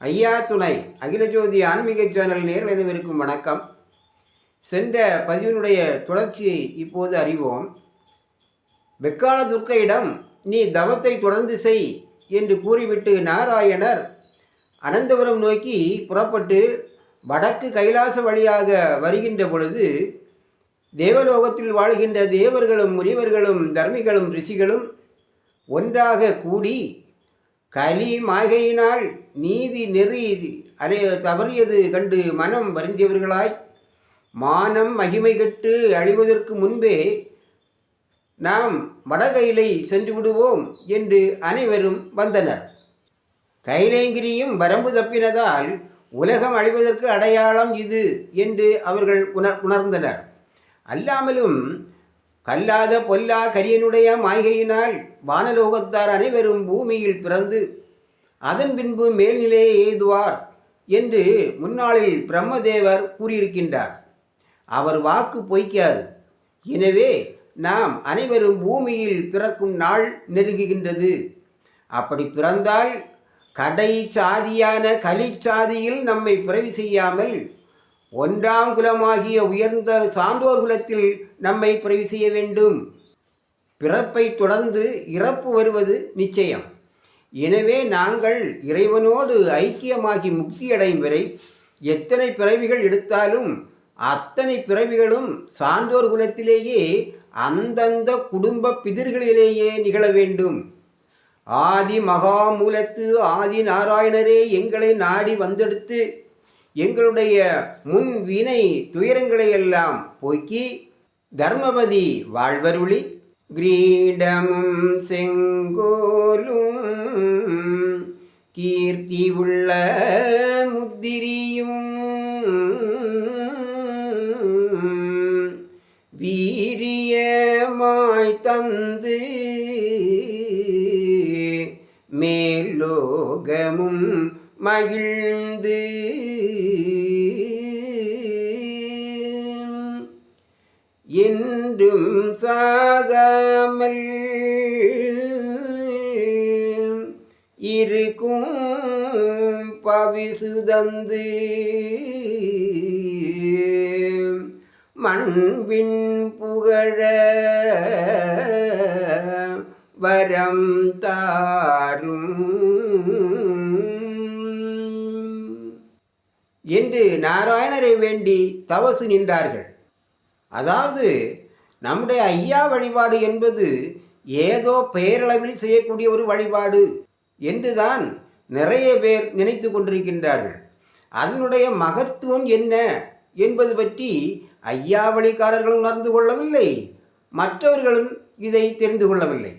ஐயா துணை அகில ஜோதி ஆன்மீக சேனல் நேரில் அனைவருக்கும் வணக்கம். சென்ற பதிவினுடைய தொடர்ச்சியை இப்போது அறிவோம். வெக்கால துர்க்கையிடம் நீ தவத்தை தொடர்ந்து செய் என்று கூறிவிட்டு நாராயணர் அனந்தபுரம் நோக்கி புறப்பட்டு வடக்கு கைலாச வழியாக வருகின்ற பொழுது தேவலோகத்தில் வாழ்கின்ற தேவர்களும் முனிவர்களும் தர்மிகளும் ரிஷிகளும் ஒன்றாக கூடி கலி மாயினால் நீதி நெறி அறை தவறியது கண்டு மனம் வருந்தியவர்களாய் மானம் மகிமை கெட்டு அழிவதற்கு முன்பே நாம் வடகையிலை சென்று விடுவோம் என்று அனைவரும் வந்தனர். கைலேங்கிரியும் வரம்பு தப்பினதால் உலகம் அழிவதற்கு அடையாளம் இது என்று அவர்கள் உணர் உணர்ந்தனர். அல்லாமலும் கல்லாத பொல்லா கரியனுடைய மாய்கையினால் வானலோகத்தார் அனைவரும் பூமியில் பிறந்து அதன் பின்பு மேல்நிலையை எய்துவார் என்று முன்னாளில் பிரம்மதேவர் கூறியிருக்கின்றார். அவர் வாக்கு பொய்க்காது. எனவே நாம் அனைவரும் பூமியில் பிறக்கும் நாள் நெருங்குகின்றது. அப்படி பிறந்தால் கடை சாதியான கலிச்சாதியில் நம்மை பிறவி செய்யாமல் ஒன்றாம் குலமாகிய உயர்ந்த சான்றோர் குலத்தில் நம்மை பிறவி செய்ய வேண்டும். பிறப்பை தொடர்ந்து இறப்பு வருவது நிச்சயம். எனவே நாங்கள் இறைவனோடு ஐக்கியமாகி முக்தியடையும் வரை எத்தனை பிறவிகள் எடுத்தாலும் அத்தனை பிறவிகளும் சான்றோர் குலத்திலேயே அந்தந்த குடும்ப பிதிர்களிலேயே நிகழ வேண்டும். ஆதி மகாமூலத்து ஆதி நாராயணரே எங்களை நாடி வந்தெடுத்து எங்களுடைய முன் வினை துயரங்களை எல்லாம் போக்கி தர்மபதி வாழ்வருளி. கிரீடமும் செங்கோலும் கீர்த்தி உள்ள முத்திரியும் வீரியமாய் தந்து மேலோகமும் மகிழ்ந்து. என்றும் சாகாமல் இருக்கும் பவிசுதந்து. மண்பின் புகழ வரம் தாரும். என்று நாராயணரை வேண்டி தவசு நின்றார்கள். அதாவது நம்முடைய ஐயா வழிபாடு என்பது ஏதோ பெயரளவில் செய்யக்கூடிய ஒரு வழிபாடு என்றுதான் நிறைய பேர் நினைத்து கொண்டிருக்கின்றார்கள். அதனுடைய மகத்துவம் என்ன என்பது பற்றி ஐயா வழிக்காரர்களும் உணர்ந்து கொள்ளவில்லை. மற்றவர்களும் இதை தெரிந்து கொள்ளவில்லை.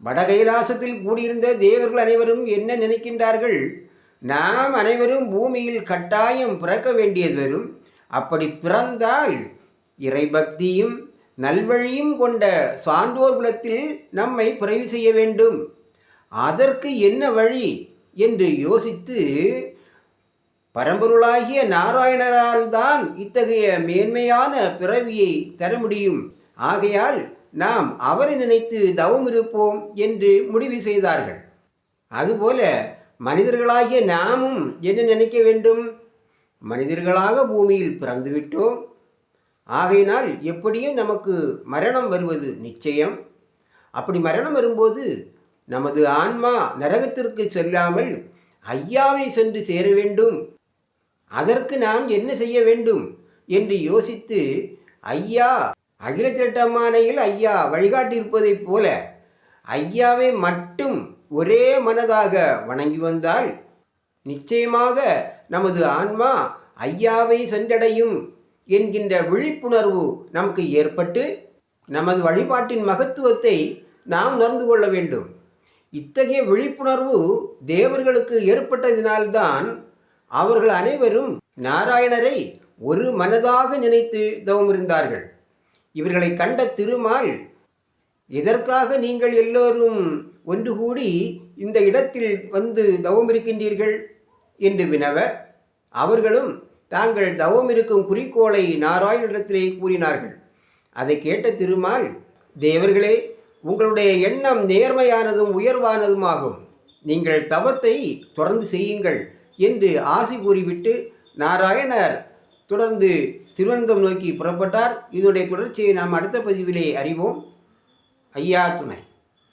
வடகைலாசத்தில் கூடியிருந்த தேவர்கள் அனைவரும் என்ன நினைக்கின்றார்கள்? நாம் அனைவரும் பூமியில் கட்டாயம் பிறக்க வேண்டியது வரும். அப்படி பிறந்தால் இறைபக்தியும் நல்வழியும் கொண்ட சான்றோர் குலத்தில் நம்மை பிறவி செய்ய வேண்டும். அதற்கு என்ன வழி? என்று யோசித்து பரம்பொருளாகிய நாராயணரால் தான் இத்தகைய மேன்மையான பிறவியை தர முடியும். ஆகையால் நாம் அவரை நினைத்து தவம் இருப்போம் என்று முடிவு செய்தார்கள். அதுபோல மனிதர்களாகிய நாமும் என்ன நினைக்க வேண்டும்? மனிதர்களாக பூமியில் பிறந்துவிட்டோம். ஆகையினால் எப்படியும் நமக்கு மரணம் வருவது நிச்சயம். அப்படி மரணம் வரும்போது நமது ஆன்மா நரகத்திற்கு செல்லாமல் ஐயாவை சென்று சேர வேண்டும். அதற்கு நாம் என்ன செய்ய வேண்டும் என்று யோசித்து ஐயா அகிலத்திரட்டமானையில் ஐயா வழிகாட்டியிருப்பதைப் போல ஐயாவை மட்டும் ஒரே மனதாக வணங்கி வந்தால் நிச்சயமாக நமது ஆன்மா ஐயாவை சென்றடையும் என்கின்ற விழிப்புணர்வு நமக்கு ஏற்பட்டு நமது வழிபாட்டின் மகத்துவத்தை நாம் உணர்ந்து கொள்ள வேண்டும். இத்தகைய விழிப்புணர்வு தேவர்களுக்கு ஏற்பட்டதினால்தான் அவர்கள் அனைவரும் நாராயணரை ஒரு மனதாக நினைத்து தவமிருந்தார்கள். இவர்களை கண்ட திருமால் எதற்காக நீங்கள் எல்லோரும் ஒன்று கூடி இந்த இடத்தில் வந்து தவம் இருக்கின்றீர்கள்? என்று வினவ அவர்களும் தாங்கள் தவம் இருக்கும் குறிக்கோளை நாராயணிடத்திலே கூறினார்கள். அதை கேட்ட திருமால் தேவர்களே உங்களுடைய எண்ணம் நேர்மையானதும் உயர்வானதுமாகும். நீங்கள் தவத்தை தொடர்ந்து செய்யுங்கள் என்று ஆசி கூறிவிட்டு நாராயணர் தொடர்ந்து திருவனந்தம் நோக்கி புறப்பட்டார். இதனுடைய தொடர்ச்சியை நாம் அடுத்த பதிவிலே அறிவோம். ஐயா துணை